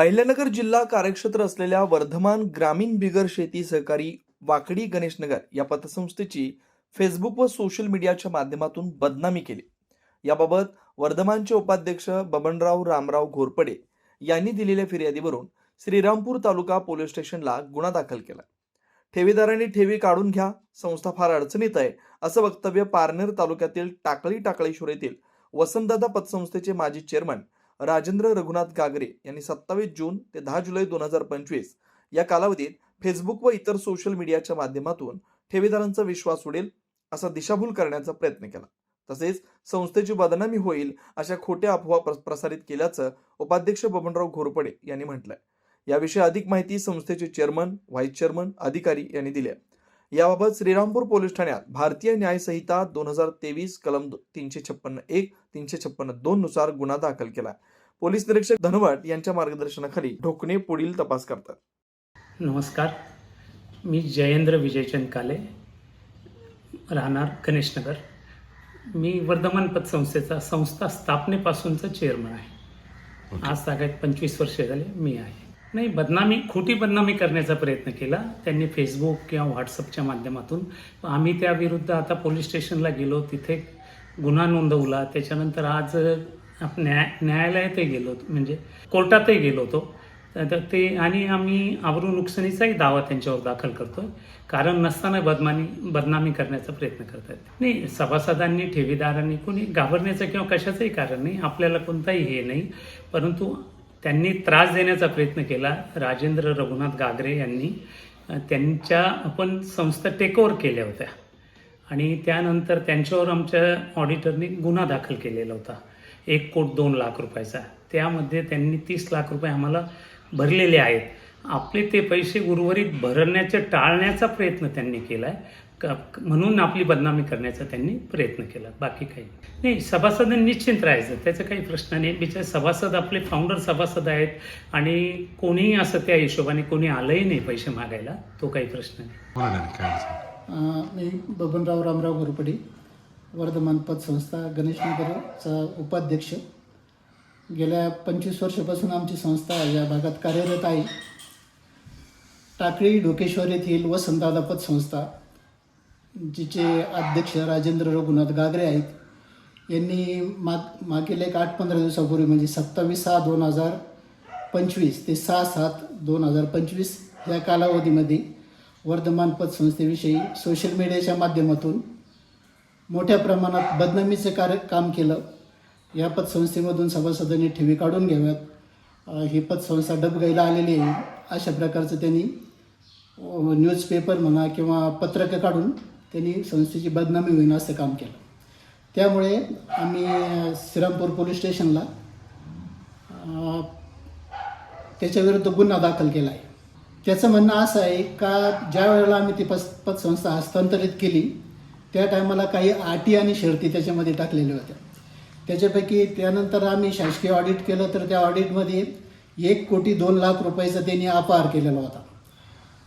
अहिल्यानगर जिल्हा कार्यक्षेत्र असलेल्या वर्धमान ग्रामीण बिगर शेती सहकारी वाकडी गणेशनगर या पतसंस्थेची फेसबुक व सोशल मीडियाच्या माध्यमातून बदनामी केली. याबाबत वर्धमानचे उपाध्यक्ष बबनराव रामराव घोरपडे यांनी दिलेल्या फिर्यादीवरून श्रीरामपूर तालुका पोलीस स्टेशनला गुन्हा दाखल केला. ठेवीदारांनी ठेवी काढून घ्या संस्था फार अडचणीत आहे असं वक्तव्य पारनेर तालुक्यातील टाकळी टाकळेश्वर येथील वसंतदादा पतसंस्थेचे माजी चेअरमन राजेंद्र रघुनाथ गागरे यांनी सत्तावीस जून ते दहा जुलै दोन हजार पंचवीस या कालावधीत फेसबुक व इतर सोशल मीडियाच्या माध्यमातून ठेवीदारांचा विश्वास उडेल असा दिशाभूल करण्याचा प्रयत्न केला तसेच संस्थेची बदनामी होईल अशा खोट्या अफवा प्र- प्रसारित केल्याचं उपाध्यक्ष बबनराव घोरपडे यांनी म्हटलंय याविषयी अधिक माहिती संस्थेचे चेअरमन व्हाईस चेअरमन अधिकारी यांनी दिली आहे. याबाबत श्रीरामपूर पोलीस ठाण्यात भारतीय न्याय संहिता दोन हजार तेवीस कलम दो- तीनशे छप्पन्न एक तीनशे छप्पन्न दोन नुसार गुन्हा दाखल केला. पोलीस निरीक्षक धनवट यांच्या मार्गदर्शनाखाली ढोकणे पुढील तपास करतात. नमस्कार. मी जयेंद्र विजयचंद काले राहणार गणेशनगर मी वर्धमान पतसंस्थेचा संस्था स्थापनेपासूनचा चेअरमन आहे. आज सागायत पंचवीस वर्षे झाले मी आहे. नाही बदनामी खोटी बदनामी करण्याचा प्रयत्न केला. त्यांनी फेसबुक किंवा व्हॉट्सअपच्या माध्यमातून. आम्ही त्याविरुद्ध आता पोलीस स्टेशनला गेलो तिथे गुन्हा नोंदवला. त्याच्यानंतर आज न्याय न्यायालयातही गेलो म्हणजे कोर्टातही गेलो होतो. तर ते आणि आम्ही आबरू नुकसानीचाही दावा त्यांच्यावर दाखल करतोय. कारण नसताना बदनामी बदनामी करण्याचा प्रयत्न करतात नाही सभासदांनी ठेवीदारांनी कोणी घाबरण्याचं किंवा कशाचंही कारण नाही. आपल्याला कोणताही हे नाही. परंतु त्यांनी त्रास देण्याचा प्रयत्न केला. राजेंद्र रघुनाथ गागरे यांनी त्यांच्या आपण संस्था टेकओव्हर केल्या होत्या. आणि त्यानंतर त्यांच्यावर आमच्या ऑडिटरने गुन्हा दाखल केलेला होता. एक कोट दोन लाख रुपयाचा. त्यामध्ये त्यांनी तीस लाख रुपये आम्हाला भरलेले आहेत. आपले ते पैसे उर्वरित भरण्याचे टाळण्याचा प्रयत्न त्यांनी केला आहे म्हणून आपली बदनामी करण्याचा त्यांनी प्रयत्न केला. बाकी काही नाही. सभासदांनी निश्चिंत राहायचं. त्याचा काही प्रश्न नाही. बिचारे सभासद आपले फाउंडर सभासद आहेत आणि कोणीही असं त्या हिशोबाने कोणी आलंही नाही पैसे मागायला तो काही प्रश्न नाही. मी बबनराव रामराव घोरपडे वर्धमान पतसंस्था गणेशनगरचा उपाध्यक्ष. गेल्या पंचवीस वर्षापासून आमची संस्था या भागात कार्यरत आहे. टाकळी ढोकेश्वर येथील वसंतदादा पतसंस्था जिचे अध्यक्ष राजेंद्र रघुनाथ गागरे आहेत यांनी माग मागील एक आठ पंधरा दिवसापूर्वी म्हणजे सत्तावीस सहा दोन हजार पंचवीस ते सहा सात दोन हजार पंचवीस या कालावधीमध्ये वर्धमान संस्थेविषयी सोशल मीडियाच्या माध्यमातून मोठ्या प्रमाणात बदनामीचं कार्य काम केलं. या पतसंस्थेमधून सभासदांनी ठेवी काढून घ्याव्यात. ही पतसंस्था डबगाईला आलेली आहे. अशा प्रकारचं त्यांनी न्यूजपेपर म्हणा किंवा पत्रकं काढून त्यांनी संस्थेची बदनामी होईन असं काम केलं. त्यामुळे आम्ही श्रीरामपूर पोलीस स्टेशनला त्याच्याविरुद्ध गुन्हा दाखल केला आहे त्याचं म्हणणं असं आहे का ज्या वेळेला आम्ही ती पस पतसंस्था हस्तांतरित केली त्या टायमाला काही अटी आणि शर्ती त्याच्यामध्ये टाकलेल्या होत्या. त्याच्यापैकी त्यानंतर आम्ही शासकीय ऑडिट केलं तर त्या ऑडिटमध्ये एक कोटी दोन लाख रुपयाचा त्यांनी अपहार केलेला होता.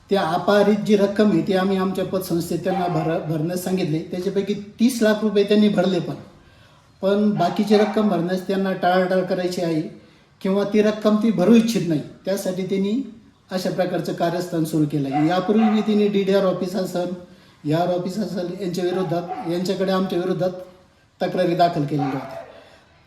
त्या अपहारित जी रक्कम आहे ती आम्ही आमच्या पतसंस्थेत त्यांना भर भरण्यास सांगितले. त्याच्यापैकी तीस लाख रुपये त्यांनी भरले पण. पण बाकीची रक्कम भरण्यास त्यांना टाळाटाळ करायची आहे किंवा ती रक्कम ती भरू इच्छित नाही त्यासाठी त्यांनी अशा प्रकारचं कार्यस्थान सुरू केलं आहे. यापूर्वी मी त्यांनी डी डी आर ऑफिस असेल या आर ऑफिस असेल यांच्या विरोधात यांच्याकडे आमच्या विरोधात तक्रारी दाखल केलेल्या होत्या.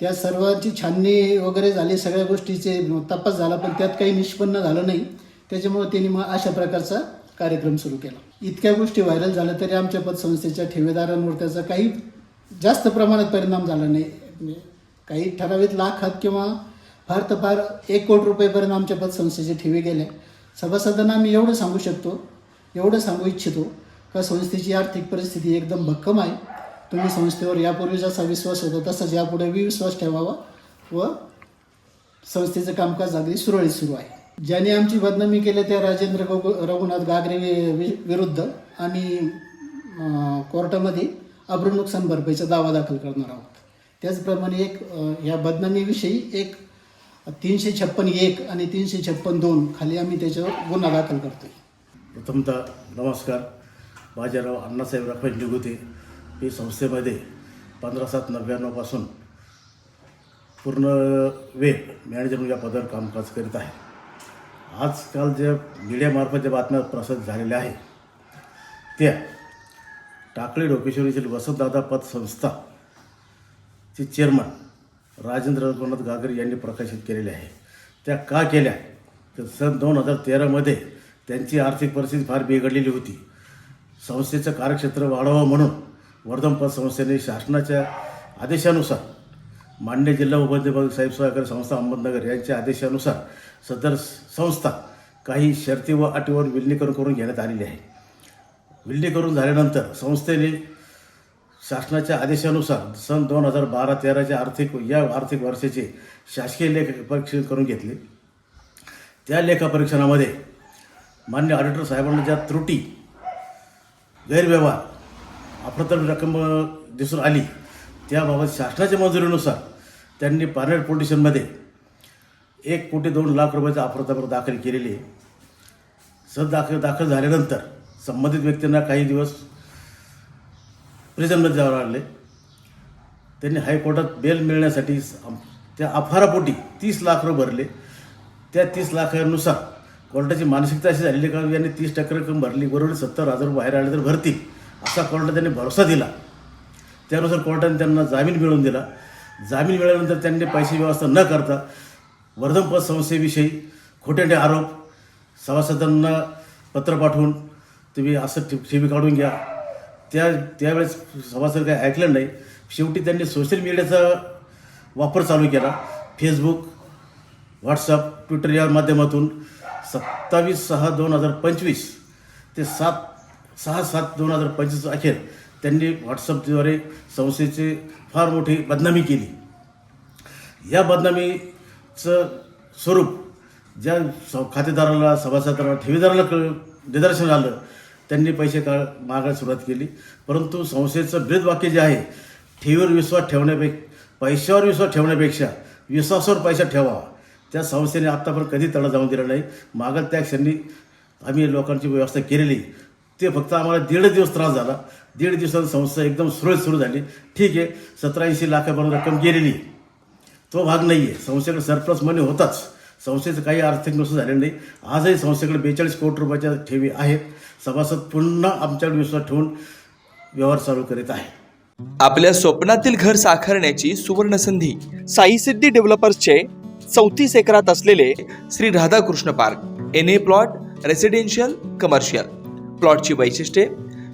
त्या सर्वांची छाननी वगैरे झाली सगळ्या गोष्टीचे तपास झाला पण त्यात काही निष्पन्न झालं नाही. त्याच्यामुळे त्यांनी मग अशा प्रकारचा कार्यक्रम सुरू केला. इतक्या गोष्टी व्हायरल झाल्या तरी आमच्या पतसंस्थेच्या ठेवेदारांवर त्याचा काही जास्त प्रमाणात परिणाम झाला नाही. काही ठराविक लाखात किंवा फार तर फार एक कोटी रुपयेपर्यंत आमच्या पतसंस्थेचे ठेवी गेले. सभासदांना आम्ही एवढं सांगू शकतो एवढं सांगू इच्छितो का संस्थेची आर्थिक परिस्थिती एकदम भक्कम आहे. तुम्ही संस्थेवर यापूर्वी जसा विश्वास होता तसाच यापुढे विश्वास ठेवावा व संस्थेचं कामकाज अगदी सुरळीत सुरू आहे. ज्यांनी आमची बदनामी केली त्या राजेंद्र गगु रघुनाथ गागरे वि- वि- विरुद्ध आणि कोर्टामध्ये अब्रू नुकसान भरपाईचा दावा दाखल करणार आहोत. त्याचप्रमाणे एक ह्या बदनामीविषयी एक तीनशे छप्पन एक आणि तीनशे छप्पन दोन खाली आम्ही त्याच्यावर गुन्हा दाखल करतोय. प्रथमतः नमस्कार. बाजीराव अण्णासाहेब राफेल निगुते. ही संस्थेमध्ये पंधरा सात नव्याण्णवपासून पूर्ण वेळ मॅनेजर या पदावर कामकाज करीत आहे. आजकाल ज्या मीडियामार्फत ज्या बातम्या प्रसारित झालेल्या आहे त्या टाकळी डोकेश्वरीतील वसंतदादा पतसंस्था चे चेअरमन राजेंद्र रघुनाथ गागरे यांनी प्रकाशित केलेल्या आहे. त्या का केल्या? तर सन दोन हजार तेरामध्ये त्यांची आर्थिक परिस्थिती फार बिघडलेली होती. संस्थेचं कार्यक्षेत्र वाढावं म्हणून वर्धनपद संस्थेने शासनाच्या आदेशानुसार मान्य जिल्हा उपनिबंधक साहेब सहकारी संस्था अहमदनगर यांच्या आदेशानुसार सदर संस्था काही शर्ती व अटीवर विलिनीकरण करून घेण्यात आलेली आहे. विलिनीकरण झाल्यानंतर संस्थेने शासनाच्या आदेशानुसार सन दोन हजार बारा तेराच्या आर्थिक या आर्थिक वर्षाचे शासकीय लेख परीक्षण करून घेतले. त्या लेखापरीक्षणामध्ये मान्य ऑडिटर साहेबांना ज्या त्रुटी गैरव्यवहार अप्रतम रक्कम दिसून आली त्याबाबत शासनाच्या मंजुरीनुसार त्यांनी पारनेर पोलीस स्टेशनमध्ये एक कोटी दोन लाख रुपयाचा अप्रतम दाखल केलेली आहे. सद दाखल दाखल झाल्यानंतर संबंधित व्यक्तींना काही दिवस प्रिझनमध्ये जावं लागले. त्यांनी हायकोर्टात बेल मिळण्यासाठी त्या अफारापोटी तीस लाख रुपये भरले. त्या तीस लाखानुसार कोर्टाची मानसिकता अशी झालेली का? यांनी तीस टक्के रक्कम भरली. बरोबर सत्तर हजार रुपये बाहेर आले तर भरतील असा कोर्टात त्यांनी भरोसा दिला. त्यानुसार कोर्टाने त्यांना जामीन मिळवून दिला. जामीन मिळाल्यानंतर त्यांनी पैसे व्यवस्था न करता वर्धनपद संस्थेविषयी खोटे आरोप सभासदांना पत्र पाठवून तुम्ही असं टी व्ही काढून घ्या. त्या त्यावेळेस सभासद काही ऐकलं नाही. शेवटी त्यांनी सोशल मीडियाचा वापर चालू केला. फेसबुक व्हॉट्सअप ट्विटर या माध्यमातून सत्तावीस सहा दोन हजार पंचवीस ते सात सहा सात दोन हजार पंचवीस अखेर त्यांनी व्हॉट्सअपद्वारे संस्थेची फार मोठी बदनामी केली. या बदनामीचं स्वरूप ज्या स खातेदाराला सभासदाराला ठेवीदाराला कळ निदर्शन आलं त्यांनी पैसे का मागायला सुरुवात केली. परंतु संस्थेचं ब्रेदवाक्य जे आहे ठेवीवर विश्वास ठेवण्यापेक्षा पैशावर विश्वास ठेवण्यापेक्षा विश्वासावर पैसा ठेवावा त्या संस्थेने आत्तापर्यंत कधी तडा जाऊन दिला नाही. मागल त्या क्षणी आम्ही लोकांची व्यवस्था केलेली. ते फक्त आम्हाला दीड दिवस त्रास झाला. दीड दिवसात संस्था एकदम सुरळीत सुरू झाली. ठीक आहे सतरा ऐंशी लाखापर्यंत रक्कम गेलेली. तो भाग नाही आहे संस्थेकडे सरप्लस मनी होताच. संस्थेचं काही आर्थिक नुकसान झालेलं नाही. आजही संस्थेकडे बेचाळीस कोटी रुपयाच्या ठेवी आहेत. सभासद पुन्हा आमच्याकडे विश्वास ठेवून व्यवहार चालू करीत आहे. आपल्या स्वप्नातील घर साकारण्याची सुवर्ण संधी साई सिद्धी डेव्हलपर्सचे चौतीस एकरात असलेले Shri Radhakrishna park. N A plot residential commercial प्लॉटची वैशिष्ट्ये